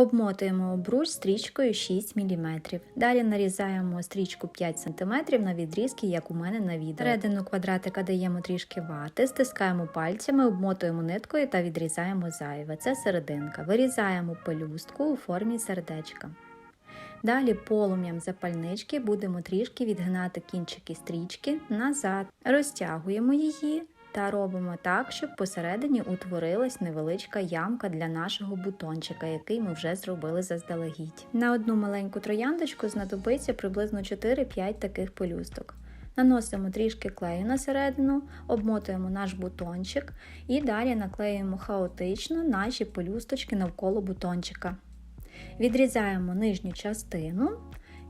Обмотуємо обруч стрічкою 6 мм. Далі нарізаємо стрічку 5 см на відрізки, як у мене на відео. Середину квадратика даємо трішки вати, стискаємо пальцями, обмотуємо ниткою та відрізаємо зайве. Це серединка. Вирізаємо пелюстку у формі сердечка. Далі полум'ям запальнички будемо трішки відгинати кінчики стрічки назад. Розтягуємо її та робимо так, щоб посередині утворилась невеличка ямка для нашого бутончика, який ми вже зробили заздалегідь. На одну маленьку трояндочку знадобиться приблизно 4-5 таких пелюсток. Наносимо трішки клею на середину, обмотуємо наш бутончик і далі наклеюємо хаотично наші пелюсточки навколо бутончика. Відрізаємо нижню частину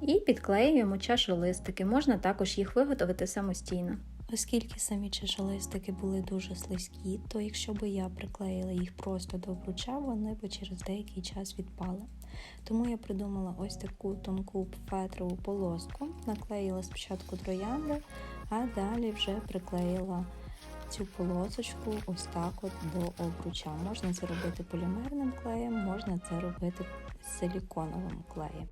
і підклеюємо чашолистики. Можна також їх виготовити самостійно. Оскільки самі чашолистики були дуже слизькі, то якщо би я приклеїла їх просто до обруча, вони би через деякий час відпали. Тому я придумала ось таку тонку фетрову полоску, наклеїла спочатку троянди, а далі вже приклеїла цю полосочку ось так от до обруча. Можна це робити полімерним клеєм, можна це робити силіконовим клеєм.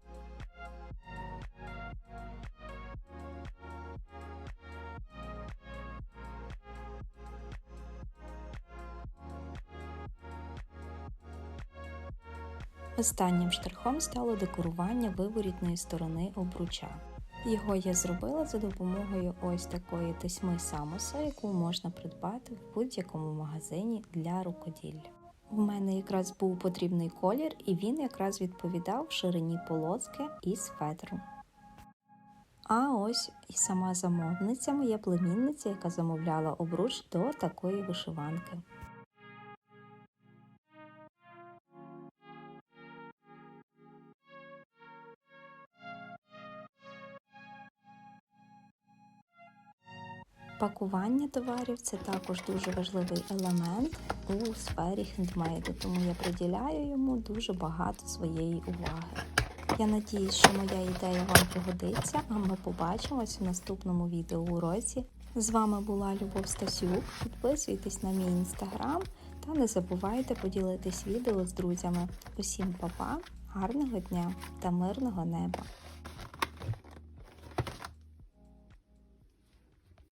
Останнім штрихом стало декорування виворітної сторони обруча. Його я зробила за допомогою ось такої тесьми самоса, яку можна придбати в будь-якому магазині для рукоділля. У мене якраз був потрібний колір, і він якраз відповідав ширині полоски із фетру. А ось і сама замовниця, моя племінниця, яка замовляла обруч до такої вишиванки. Пакування товарів це також дуже важливий елемент у сфері хендмейду, тому я приділяю йому дуже багато своєї уваги. Я надіюсь, що моя ідея вам пригодиться, а ми побачимось у наступному відеоуроці. З вами була Любов Стасюк. Підписуйтесь на мій інстаграм та не забувайте поділитись відео з друзями. Усім па-па, гарного дня та мирного неба!